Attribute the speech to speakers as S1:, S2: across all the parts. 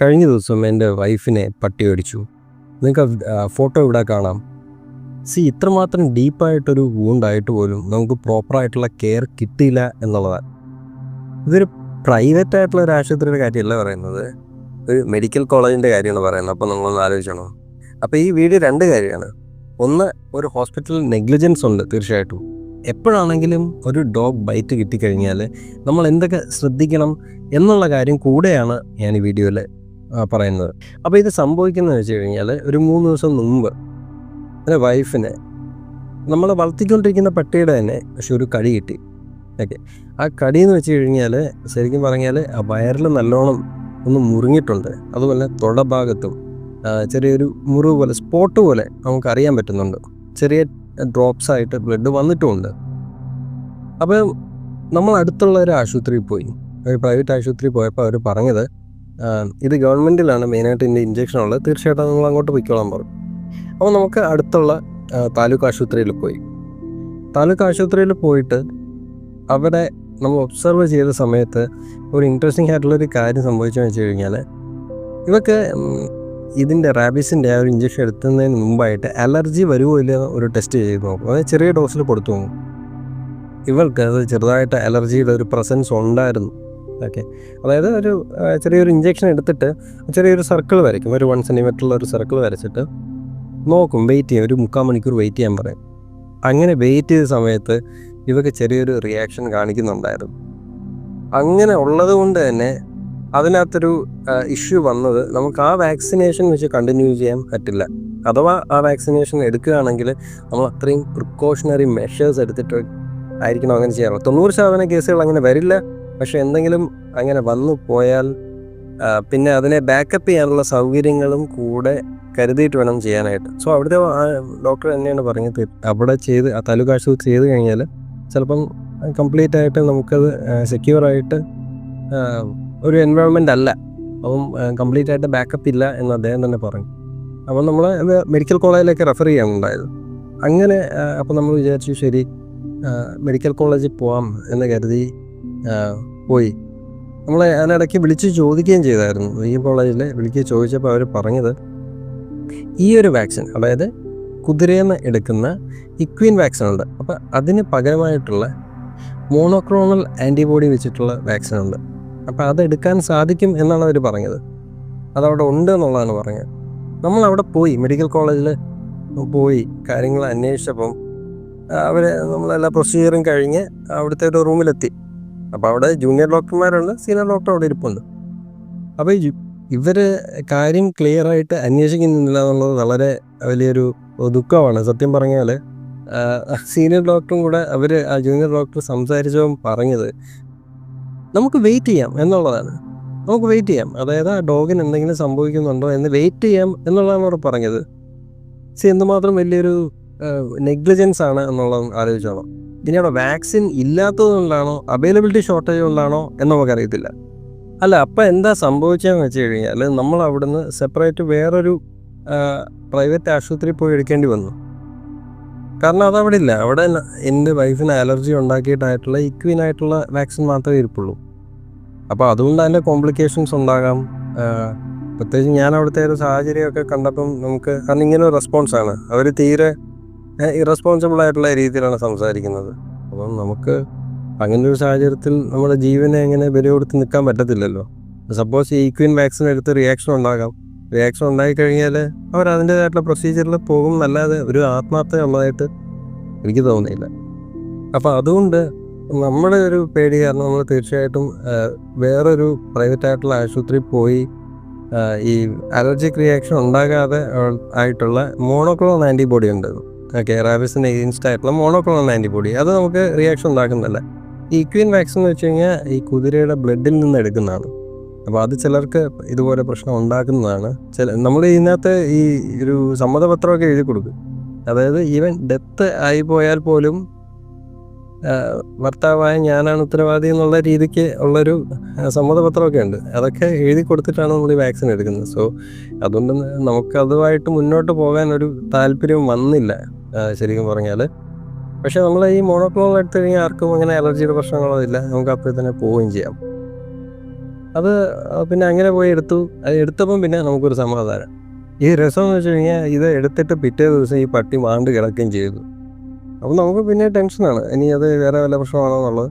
S1: കഴിഞ്ഞ ദിവസം എന്റെ വൈഫിനെ പട്ടി ഓടിച്ചു നിങ്ങൾക്ക് ഫോട്ടോ ഇവിടെ കാണാം. സി ഇത്രമാത്രം ഡീപ്പായിട്ടൊരു വൂണ്ടായിട്ട് പോലും നമുക്ക് പ്രോപ്പറായിട്ടുള്ള കെയർ കിട്ടിയില്ല എന്നുള്ളതാണ്. ഇതൊരു പ്രൈവറ്റ് ആയിട്ടുള്ള ഒരു ആശുപത്രിയുടെ കാര്യമല്ല പറയുന്നത്. ഒരു മെഡിക്കൽ കോളേജിന്റെ കാര്യമാണ് പറയുന്നത്. അപ്പോൾ നമ്മളൊന്ന് ആലോചിച്ചണോ. അപ്പോൾ ഈ വീഡിയോ രണ്ട് കാര്യമാണ്. ഒന്ന് ഒരു ഹോസ്പിറ്റൽ നെഗ്ലിജൻസ് ഉണ്ട് തീർച്ചയായിട്ടും. എപ്പോഴാണെങ്കിലും ഒരു ഡോഗ് ബൈറ്റ് കിട്ടിക്കഴിഞ്ഞാൽ നമ്മൾ എന്തൊക്കെ ശ്രദ്ധിക്കണം എന്നുള്ള കാര്യം കൂടെയാണ് ഞാൻ ഈ വീഡിയോയിൽ പറയുന്നത്. അപ്പോൾ ഇത് സംഭവിക്കുന്നത് വെച്ച് കഴിഞ്ഞാൽ ഒരു മൂന്ന് ദിവസം മുമ്പ് എന്റെ വൈഫിനെ നമ്മൾ വളർത്തിക്കൊണ്ടിരിക്കുന്ന പട്ടിയുടെ തന്നെ പക്ഷെ ഒരു കടി കിട്ടി. ഓക്കെ. ആ കടി എന്ന് വെച്ച് കഴിഞ്ഞാൽ ശരിക്കും പറഞ്ഞാൽ ആ വയറിൽ നല്ലോണം ഒന്ന് മുറിഞ്ഞിട്ടുണ്ട് അതുപോലെ തൊട ഭാഗത്തും ചെറിയൊരു മുറിവ് പോലെ സ്പോട്ട് പോലെ നമുക്ക് അറിയാൻ പറ്റുന്നുണ്ട്. ചെറിയ ഡ്രോപ്സ് ആയിട്ട് ബ്ലഡ് വന്നിട്ടുമുണ്ട്. അപ്പോൾ നമ്മൾ അടുത്തുള്ള ഒരു ആശുപത്രിയിൽ പോയി. ഒരു പ്രൈവറ്റ് ആശുപത്രിയിൽ പോയപ്പോൾ അവർ പറഞ്ഞത് ഇത് ഗവൺമെന്റിലാണ് മെയിനായിട്ട് ഇതിന്റെ ഇഞ്ചക്ഷൻ ഉള്ളത്. തീർച്ചയായിട്ടും നിങ്ങൾ അങ്ങോട്ട് പൊയ്ക്കോളാൻ പറഞ്ഞു അപ്പോൾ നമുക്ക് അടുത്തുള്ള താലൂക്ക് ആശുപത്രിയിൽ പോയി. താലൂക്ക് ആശുപത്രിയിൽ പോയിട്ട് അവിടെ നമ്മൾ ഒബ്സർവ് ചെയ്ത സമയത്ത് ഒരു ഇൻട്രസ്റ്റിംഗ് ആയിട്ടുള്ളൊരു കാര്യം സംഭവിച്ചതെന്ന് വെച്ച് കഴിഞ്ഞാൽ ഇവക്ക് ഇതിന്റെ റാബീസിന്റെ ആ ഒരു ഇഞ്ചക്ഷൻ എടുത്തുന്നതിന് മുമ്പായിട്ട് അലർജി വരുമോ ഇല്ലയോ ഒരു ടെസ്റ്റ് ചെയ്ത് നോക്കും. അതായത് ചെറിയ ഡോസിൽ കൊടുത്തു ഇവൾക്ക് അത് ചെറുതായിട്ട് അലർജിയുടെ ഒരു പ്രസൻസ് ഉണ്ടായിരുന്നു. ഓക്കെ. അതായത് ഒരു ചെറിയൊരു ഇഞ്ചെക്ഷൻ എടുത്തിട്ട് ചെറിയൊരു സർക്കിൾ വരയ്ക്കും. ഒരു വൺ സെന്റിമീറ്ററുള്ള ഒരു സർക്കിൾ വരച്ചിട്ട് നോക്കും വെയിറ്റ് ചെയ്യും. ഒരു മുക്കാൽ മണിക്കൂർ വെയിറ്റ് ചെയ്യാൻ പറയും. അങ്ങനെ വെയിറ്റ് ചെയ്ത സമയത്ത് ഇവക്ക് ചെറിയൊരു റിയാക്ഷൻ കാണിക്കുന്നുണ്ടായിരുന്നു അങ്ങനെ ഉള്ളത് കൊണ്ട് തന്നെ അതിനകത്തൊരു ഇഷ്യൂ വന്നത് നമുക്ക് ആ വാക്സിനേഷൻ വെച്ച് കണ്ടിന്യൂ ചെയ്യാൻ പറ്റില്ല. അഥവാ ആ വാക്സിനേഷൻ എടുക്കുകയാണെങ്കിൽ നമ്മൾ അത്രയും പ്രിക്കോഷണറി മെഷേഴ്സ് എടുത്തിട്ട് ആയിരിക്കണം അങ്ങനെ ചെയ്യാറുള്ളത് തൊണ്ണൂറ് ശതമാനം കേസുകൾ അങ്ങനെ വരില്ല. പക്ഷെ എന്തെങ്കിലും അങ്ങനെ വന്നു പോയാൽ പിന്നെ അതിനെ ബാക്കപ്പ് ചെയ്യാനുള്ള സൗകര്യങ്ങളും കൂടെ കരുതിയിട്ട് വേണം ചെയ്യാനായിട്ട്. സോ അവിടുത്തെ ഡോക്ടർ തന്നെയാണ് പറഞ്ഞത്. അവിടെ ചെയ്ത് ആ താലൂക്ക് ആശുപത്രി ചെയ്ത് കഴിഞ്ഞാൽ ചിലപ്പം കംപ്ലീറ്റ് ആയിട്ട് നമുക്കത് സെക്യൂറായിട്ട് ഒരു എൻവയോൺമെന്റ് അല്ല. അപ്പം കംപ്ലീറ്റ് ആയിട്ട് ബാക്കപ്പ് ഇല്ല എന്ന് അദ്ദേഹം തന്നെ പറഞ്ഞു. അപ്പം നമ്മൾ മെഡിക്കൽ കോളേജിലേക്ക് റെഫർ ചെയ്യാനുണ്ടായത്. അങ്ങനെ അപ്പം നമ്മൾ വിചാരിച്ചു ശരി മെഡിക്കൽ കോളേജിൽ പോവാം എന്ന് കരുതി പോയി. നമ്മളെ അതിനിടയ്ക്ക് വിളിച്ച് ചോദിക്കുകയും ചെയ്തായിരുന്നു. ഈ കോളേജിൽ വിളിക്കുക ചോദിച്ചപ്പോൾ അവർ പറഞ്ഞത് ഈ ഒരു വാക്സിൻ അതായത് കുതിരയെന്ന് എടുക്കുന്ന ഇക്വീൻ വാക്സിൻ ഉണ്ട്. അപ്പോൾ അതിന് പകരമായിട്ടുള്ള മോണോക്രോണൽ ആന്റിബോഡി വെച്ചിട്ടുള്ള വാക്സിൻ ഉണ്ട്. അപ്പോൾ അതെടുക്കാൻ സാധിക്കും എന്നാണ് അവർ പറഞ്ഞത്. അതവിടെ ഉണ്ട് എന്നുള്ളതാണ് പറഞ്ഞത്. നമ്മൾ അവിടെ പോയി മെഡിക്കൽ കോളേജിൽ പോയി കാര്യങ്ങൾ അന്വേഷിച്ചപ്പം അവർ നമ്മളെല്ലാ പ്രൊസീജിയറും കഴിഞ്ഞ് അവിടുത്തെ ഒരു റൂമിലെത്തി. അപ്പോൾ അവിടെ ജൂനിയർ ഡോക്ടർമാരുണ്ട് സീനിയർ ഡോക്ടർ അവിടെ ഇരിപ്പുണ്ട്. അപ്പോൾ ഇവർ കാര്യം ക്ലിയർ ആയിട്ട് അന്വേഷിക്കുന്നില്ല എന്നുള്ളത് വളരെ വലിയൊരു ദുഃഖമാണ്. സത്യം പറഞ്ഞാൽ സീനിയർ ഡോക്ടറും കൂടെ അവർ ആ ജൂനിയർ ഡോക്ടർ സംസാരിച്ചതും പറഞ്ഞത് നമുക്ക് വെയിറ്റ് ചെയ്യാം എന്നുള്ളതാണ്. നമുക്ക് വെയിറ്റ് ചെയ്യാം. അതായത് ആ ഡോഗിന് എന്തെങ്കിലും സംഭവിക്കുന്നുണ്ടോ എന്ന് വെയിറ്റ് ചെയ്യാം എന്നുള്ളതാണ് അവർ പറഞ്ഞത്. സി എന്തുമാത്രം വലിയൊരു നെഗ്ലിജൻസ് ആണ് എന്നുള്ളത് ആലോചിച്ചോളാം. ഇനി അവിടെ വാക്സിൻ ഇല്ലാത്തതുകൊണ്ടാണോ അവൈലബിലിറ്റി ഷോർട്ടേജ് കൊണ്ടാണോ എന്ന് നമുക്കറിയത്തില്ല. അല്ല അപ്പം എന്താ സംഭവിച്ചതെന്ന് വെച്ച് കഴിഞ്ഞാൽ നമ്മൾ അവിടുന്ന് സെപ്പറേറ്റ് വേറൊരു പ്രൈവറ്റ് ആശുപത്രി പോയി എടുക്കേണ്ടി വന്നു. കാരണം അതവിടെ ഇല്ല അവിടെ എന്റെ വൈഫിന് അലർജി ഉണ്ടാക്കിയിട്ടായിട്ടുള്ള ഇക്വിൻ ആയിട്ടുള്ള വാക്സിൻ മാത്രമേ ഇരിപ്പുള്ളൂ. അപ്പോൾ അതുകൊണ്ട് അതിന്റെ കോംപ്ലിക്കേഷൻസ് ഉണ്ടാകാം. പ്രത്യേകിച്ച് ഞാൻ അവിടുത്തെ ഒരു സാഹചര്യമൊക്കെ കണ്ടപ്പം നമുക്ക് കാരണം ഇങ്ങനെ റെസ്പോൺസാണ് അവർ തീരെ ഇറസ്പോൺസിബിൾ ആയിട്ടുള്ള രീതിയിലാണ് സംസാരിക്കുന്നത്. അപ്പം നമുക്ക് അങ്ങനെ ഒരു സാഹചര്യത്തിൽ നമ്മുടെ ജീവനെ എങ്ങനെ വില കൊടുത്ത് നിൽക്കാൻ പറ്റത്തില്ലല്ലോ. സപ്പോസ് ഈക്വിൻ വാക്സിൻ എടുത്ത് റിയാക്ഷൻ ഉണ്ടാകാം. റിയാക്ഷൻ ഉണ്ടായി കഴിഞ്ഞാൽ അവർ അതിന്റേതായിട്ടുള്ള പ്രൊസീജിയറിൽ പോകും. എന്നല്ലാതെ ഒരു ആത്മാർത്ഥത ഉള്ളതായിട്ട് എനിക്ക് തോന്നിയില്ല അപ്പോൾ അതുകൊണ്ട് നമ്മുടെ ഒരു പേടി കാരണം നമ്മൾ തീർച്ചയായിട്ടും വേറൊരു പ്രൈവറ്റ് ആയിട്ടുള്ള ആശുപത്രി പോയി ഈ അലർജിക് റിയാക്ഷൻ ഉണ്ടാകാതെ ആയിട്ടുള്ള മോണോക്ലോൺ ആന്റിബോഡി ഉണ്ട്. ഓക്കെ എഗെയിൻസ്റ്റ് ആയിട്ടുള്ള മോണോക്ലോണൽ ആന്റിബോഡി അത് നമുക്ക് റിയാക്ഷൻ ഉണ്ടാക്കുന്നില്ല ഈ ഇക്വിൻ വാക്സിൻ എന്ന് വെച്ച് കഴിഞ്ഞാൽ ഈ കുതിരയുടെ ബ്ലഡിൽ നിന്ന് എടുക്കുന്നതാണ്. അപ്പോൾ അത് ചിലർക്ക് ഇതുപോലെ പ്രശ്നം ഉണ്ടാക്കുന്നതാണ്. ചില നമ്മൾ ഇതിനകത്ത് ഈ ഒരു സമ്മതപത്രമൊക്കെ എഴുതി കൊടുക്കും. അതായത് ഈവൻ ഡെത്ത് ആയി പോയാൽ പോലും ഭർത്താവായ ഞാനാണ് ഉത്തരവാദി എന്നുള്ള രീതിക്ക് ഉള്ളൊരു സമ്മതപത്രമൊക്കെ ഉണ്ട്. അതൊക്കെ എഴുതി കൊടുത്തിട്ടാണ് നമ്മൾ ഈ വാക്സിൻ എടുക്കുന്നത്. സോ അതുകൊണ്ട് നമുക്ക് അതുമായിട്ട് മുന്നോട്ട് പോകാൻ ഒരു താല്പര്യം വന്നില്ല. ശരിക്കും പറഞ്ഞാൽ പക്ഷേ നമ്മൾ ഈ മോണോക്ലോണൽ എടുത്തു കഴിഞ്ഞാൽ ആർക്കും അങ്ങനെ അലർജിയുടെ പ്രശ്നങ്ങളോ ഇല്ല. നമുക്ക് അപ്പോൾ തന്നെ പോവുകയും ചെയ്യാം. അത് പിന്നെ അങ്ങനെ പോയി എടുത്തു. അത് എടുത്തപ്പം പിന്നെ നമുക്കൊരു സമാധാനം. ഈ രസം എന്ന് വെച്ച് കഴിഞ്ഞാൽ ഇത് എടുത്തിട്ട് പിറ്റേ ദിവസം ഈ പട്ടി മാണ്ട് കിടക്കുകയും ചെയ്തു. അപ്പോൾ നമുക്ക് പിന്നെ ടെൻഷനാണ്. ഇനി അത് വേറെ വല്ല പ്രശ്നമാണോ എന്നുള്ളത്.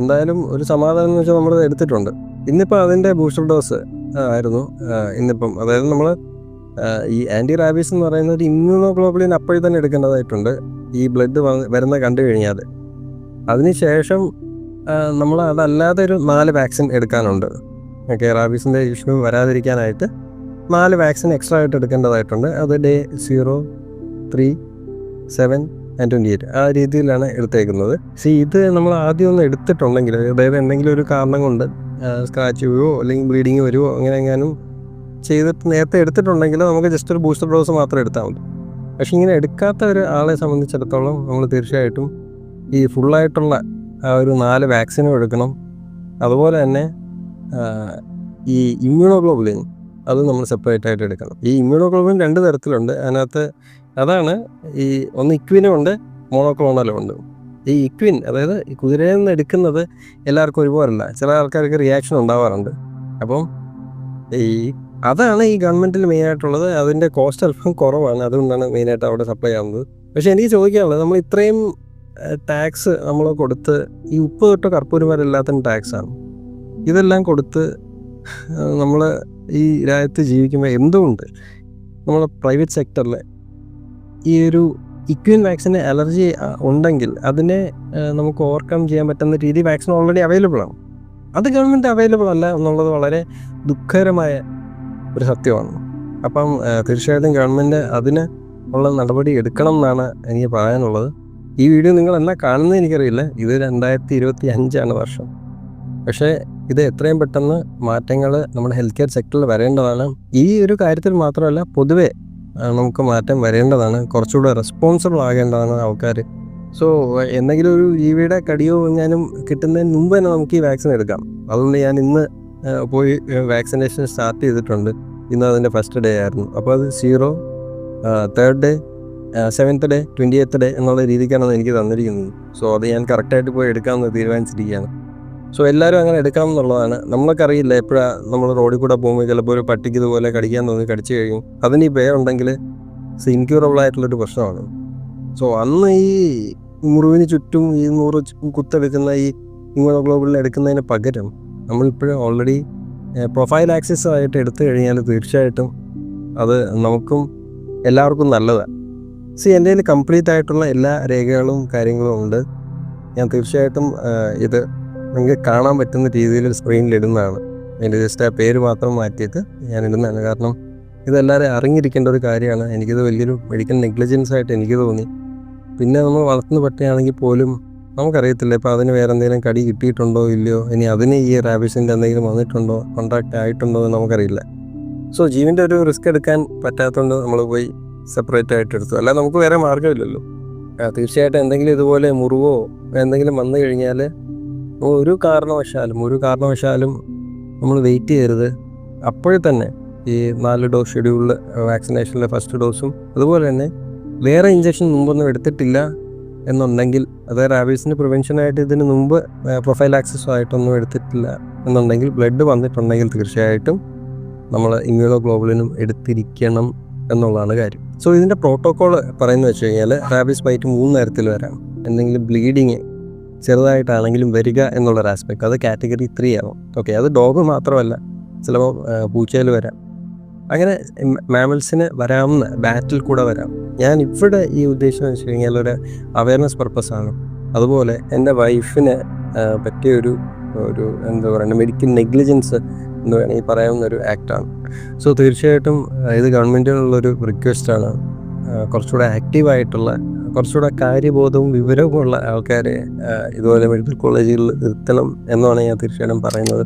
S1: എന്തായാലും ഒരു സമാധാനം എന്ന് വെച്ചാൽ നമ്മൾ എടുത്തിട്ടുണ്ട്. ഇന്നിപ്പോൾ അതിന്റെ ബൂസ്റ്റർ ഡോസ് ആയിരുന്നു. ഇന്നിപ്പം അതായത് നമ്മൾ ഈ ആന്റി റാബീസ് എന്ന് പറയുന്നത് ഒരു ഇമ്മ്യൂണോഗ്ലോബുലിൻ അപ്പോഴും തന്നെ എടുക്കേണ്ടതായിട്ടുണ്ട്. ഈ ബ്ലഡ് വരുന്ന കണ്ടു കഴിഞ്ഞാൽ. അതിനുശേഷം നമ്മൾ അതല്ലാതെ ഒരു നാല് വാക്സിൻ എടുക്കാനുണ്ട്. ഓക്കെ റാബീസിന്റെ ഇഷ്യൂ വരാതിരിക്കാനായിട്ട് നാല് വാക്സിൻ എക്സ്ട്രാ ആയിട്ട് എടുക്കേണ്ടതായിട്ടുണ്ട്. അത് day zero three seven and twenty eight ആ രീതിയിലാണ് എടുത്തേക്കുന്നത്. പക്ഷേ ഇത് നമ്മൾ ആദ്യം ഒന്ന് എടുത്തിട്ടുണ്ടെങ്കിൽ അതായത് എന്തെങ്കിലും ഒരു കാരണം കൊണ്ട് സ്ക്രാച്ച് വരുമോ അല്ലെങ്കിൽ ബ്ലീഡിങ് വരുമോ അങ്ങനെ എങ്ങാനും ചെയ്തിട്ട് നേരത്തെ എടുത്തിട്ടുണ്ടെങ്കിൽ നമുക്ക് ജസ്റ്റ് ഒരു ബൂസ്റ്റർ ഡോസ് മാത്രം എടുത്താൽ മതി. പക്ഷെ ഇങ്ങനെ എടുക്കാത്ത ഒരു ആളെ സംബന്ധിച്ചിടത്തോളം നമ്മൾ തീർച്ചയായിട്ടും ഈ ഫുള്ളായിട്ടുള്ള ആ ഒരു നാല് വാക്സിനും എടുക്കണം. അതുപോലെ തന്നെ ഈ ഇമ്മ്യൂണോഗ്ലോബുലിൻ അത് നമ്മൾ സെപ്പറേറ്റ് ആയിട്ട് എടുക്കണം. ഈ ഇമ്മ്യൂണോഗ്ലോബുലിൻ രണ്ട് തരത്തിലുണ്ട്. അതിനകത്ത് അതാണ് ഈ ഒന്ന് ഇക്വിനും ഉണ്ട് മോണോക്ലോണലും ഉണ്ട്. ഈ ഇക്വിൻ അതായത് ഈ കുതിരയിൽ നിന്ന് എടുക്കുന്നത് എല്ലാവർക്കും ഒരുപോലല്ല. ചില ആൾക്കാർക്ക് റിയാക്ഷൻ ഉണ്ടാവാറുണ്ട്. അപ്പം ഈ അതാണ് ഈ ഗവൺമെന്റിൽ മെയിനായിട്ടുള്ളത് അതിന്റെ കോസ്റ്റ് അല്പം കുറവാണ്. അതുകൊണ്ടാണ് മെയിനായിട്ട് അവിടെ സപ്ലൈ ആവുന്നത്. പക്ഷേ എനിക്ക് ചോദിക്കാനുള്ളത് നമ്മൾ ഇത്രയും ടാക്സ് നമ്മൾ കൊടുത്ത് ഈ ഉപ്പ് തൊട്ട് കർപ്പൂരം വരെ എല്ലാത്തിനും ടാക്സാണ് ഇതെല്ലാം കൊടുത്ത് നമ്മൾ ഈ രാജ്യത്ത് ജീവിക്കുമ്പോൾ എന്തുകൊണ്ട് നമ്മളെ പ്രൈവറ്റ് സെക്ടറിൽ ഈ ഒരു ഇക്വിൻ വാക്സിന് അലർജി ഉണ്ടെങ്കിൽ അതിനെ നമുക്ക് ഓവർകം ചെയ്യാൻ പറ്റുന്ന രീതി വാക്സിൻ ഓൾറെഡി അവൈലബിൾ ആണ്. അത് ഗവൺമെന്റ് അവൈലബിൾ അല്ല എന്നുള്ളത് വളരെ ദുഃഖകരമായ ഒരു സത്യമാണ്. അപ്പം തീർച്ചയായിട്ടും ഗവൺമെന്റ് അതിന് ഉള്ള നടപടി എടുക്കണം എന്നാണ് എനിക്ക് പറയാനുള്ളത്. ഈ വീഡിയോ നിങ്ങൾ എന്നാ കാണുന്നത് എനിക്കറിയില്ല. ഇത് രണ്ടായിരത്തി ഇരുപത്തി അഞ്ചാണ് വർഷം. പക്ഷേ ഇത് എത്രയും പെട്ടെന്ന് മാറ്റങ്ങൾ നമ്മുടെ ഹെൽത്ത് കെയർ സെക്ടറിൽ വരേണ്ടതാണ്. ഈ ഒരു കാര്യത്തിൽ മാത്രമല്ല പൊതുവെ നമുക്ക് മാറ്റം വരേണ്ടതാണ്. കുറച്ചുകൂടെ റെസ്പോൺസിബിൾ ആകേണ്ടതാണ് ആൾക്കാർ സോ എന്തെങ്കിലും ഒരു ജീവിയുടെ കടിയോ എങ്ങാനും കിട്ടുന്നതിന് മുമ്പ് തന്നെ നമുക്ക് ഈ വാക്സിൻ എടുക്കാം. അതുകൊണ്ട് ഞാൻ ഇന്ന് പോയി വാക്സിനേഷൻ സ്റ്റാർട്ട് ചെയ്തിട്ടുണ്ട്. ഇന്ന് അതിന്റെ ഫസ്റ്റ് ഡേ ആയിരുന്നു. അപ്പോൾ അത് zero third day seventh day twenty eighth day എന്നുള്ള രീതിക്കാണ് എനിക്ക് തന്നിരിക്കുന്നത്. സോ അത് ഞാൻ കറക്റ്റായിട്ട് പോയി എടുക്കാമെന്ന് തീരുമാനിച്ചിരിക്കുകയാണ്. സോ എല്ലാവരും അങ്ങനെ എടുക്കാമെന്നുള്ളതാണ്. നമ്മൾക്കറിയില്ല എപ്പോഴാണ് നമ്മൾ റോഡിൽ കൂടെ പോകുമ്പോൾ ചിലപ്പോൾ ഒരു പട്ടിക്ക് ഇതുപോലെ കടിക്കാൻ തോന്നി കടിച്ചു കഴിയും. അതിന് ഈ പേരുണ്ടെങ്കിൽ ഇൻക്യൂറബിൾ ആയിട്ടുള്ളൊരു പ്രശ്നമാണ്. സോ അന്ന് ഈ മുറിവിന് ചുറ്റും ഈ നൂറ് കുത്തെടുക്കുന്ന ഈ ഇമ്യൂണോഗ്ലോബുലിൻ എടുക്കുന്നതിന് പകരം നമ്മളിപ്പോഴും ഓൾറെഡി പ്രൊഫൈൽ ആക്സസ് ആയിട്ട് എടുത്തു കഴിഞ്ഞാൽ തീർച്ചയായിട്ടും അത് നമുക്കും എല്ലാവർക്കും നല്ലതാണ് സി എന്റെ കയ്യിൽ കംപ്ലീറ്റ് ആയിട്ടുള്ള എല്ലാ രേഖകളും കാര്യങ്ങളും ഉണ്ട്. ഞാൻ തീർച്ചയായിട്ടും ഇത് നിങ്ങൾക്ക് കാണാൻ പറ്റുന്ന രീതിയിൽ സ്ക്രീനിൽ ഇടുന്നതാണ്. എന്റെ ജസ്റ്റ് ആ പേര് മാത്രം മാറ്റിയിട്ട് ഞാൻ ഇടുന്നതാണ്. കാരണം ഇതെല്ലാവരും അറിഞ്ഞിരിക്കേണ്ട ഒരു കാര്യമാണ്. എനിക്കിത് വലിയൊരു മെഡിക്കൽ നെഗ്ലിജൻസ് ആയിട്ട് എനിക്ക് തോന്നി. പിന്നെ നമ്മൾ വളർത്തുന്ന പട്ടിയാണെങ്കിൽ പോലും നമുക്കറിയത്തില്ല. ഇപ്പോൾ അതിന് വേറെ എന്തെങ്കിലും കടി കിട്ടിയിട്ടുണ്ടോ ഇല്ലയോ? ഇനി അതിന് ഈ റാബിസിന്റെ എന്തെങ്കിലും വന്നിട്ടുണ്ടോ കോൺടാക്റ്റ് ആയിട്ടുണ്ടോ എന്ന് നമുക്കറിയില്ല. സോ ജീവന്റെ ഒരു റിസ്ക് എടുക്കാൻ പറ്റാത്തതുകൊണ്ട് നമ്മൾ പോയി സെപ്പറേറ്റ് ആയിട്ട് എടുത്തു. അല്ലാതെ നമുക്ക് വേറെ മാർഗമില്ലല്ലോ. തീർച്ചയായിട്ടും എന്തെങ്കിലും ഇതുപോലെ മുറിവോ എന്തെങ്കിലും വന്നു കഴിഞ്ഞാൽ ഒരു കാരണവശാലും ഒരു കാരണവശാലും നമ്മൾ വെയിറ്റ് ചെയ്യരുത്. അപ്പോഴേ തന്നെ ഈ നാല് ഡോസ് ഷെഡ്യൂളിൽ വാക്സിനേഷനിലെ ഫസ്റ്റ് ഡോസും അതുപോലെ തന്നെ വേറെ ഇഞ്ചക്ഷൻ മുമ്പൊന്നും എടുത്തിട്ടില്ല. എന്നുണ്ടെങ്കിൽ അതായത് റാബീസിന് പ്രിവെൻഷനായിട്ട് ഇതിന് മുമ്പ് പ്രൊഫൈൽ ആക്സസ് ആയിട്ടൊന്നും എടുത്തിട്ടില്ല എന്നുണ്ടെങ്കിൽ ബ്ലഡ് വന്നിട്ടുണ്ടെങ്കിൽ തീർച്ചയായിട്ടും നമ്മൾ ഇമ്മ്യൂണോഗ്ലോബുലിനും എടുത്തിരിക്കണം എന്നുള്ളതാണ് കാര്യം. സോ ഇതിന്റെ പ്രോട്ടോക്കോൾ പറയുന്ന വെച്ച് കഴിഞ്ഞാൽ റാബീസ് ബൈറ്റ് മൂന്ന് നേരത്തിൽ വരാം. എന്തെങ്കിലും ബ്ലീഡിങ് ചെറുതായിട്ടാണെങ്കിലും വരിക എന്നുള്ളൊരു ആസ്പെക്ട്. അത് കാറ്റഗറി ത്രീ ആവും. ഓക്കെ അത് ഡോഗ് മാത്രമല്ല ചിലപ്പോൾ പൂച്ചയിൽ വരാം. അങ്ങനെ മാമൽസിന് വരാവുന്ന ബാറ്റിൽ കൂടെ വരാം. ഞാൻ ഇവിടെ ഈ ഉദ്ദേശം വെച്ച് കഴിഞ്ഞാൽ ഒരു അവയർനെസ് പർപ്പസാണ് അതുപോലെ എന്റെ വൈഫിന് പറ്റിയ ഒരു ഒരു എന്താ പറയുക മെഡിക്കൽ നെഗ്ലിജൻസ് എന്ന് വേണമെങ്കിൽ പറയാവുന്ന ഒരു ആക്റ്റാണ് സോ തീർച്ചയായിട്ടും ഇത് ഗവൺമെന്റിനുള്ളൊരു റിക്വസ്റ്റാണ് കുറച്ചുകൂടെ ആക്റ്റീവായിട്ടുള്ള കുറച്ചുകൂടെ കാര്യബോധവും വിവരവും ഉള്ള ആൾക്കാരെ ഇതുപോലെ മെഡിക്കൽ കോളേജുകളിൽ നിർത്തണം എന്നാണ് ഞാൻ തീർച്ചയായിട്ടും പറയുന്നത്.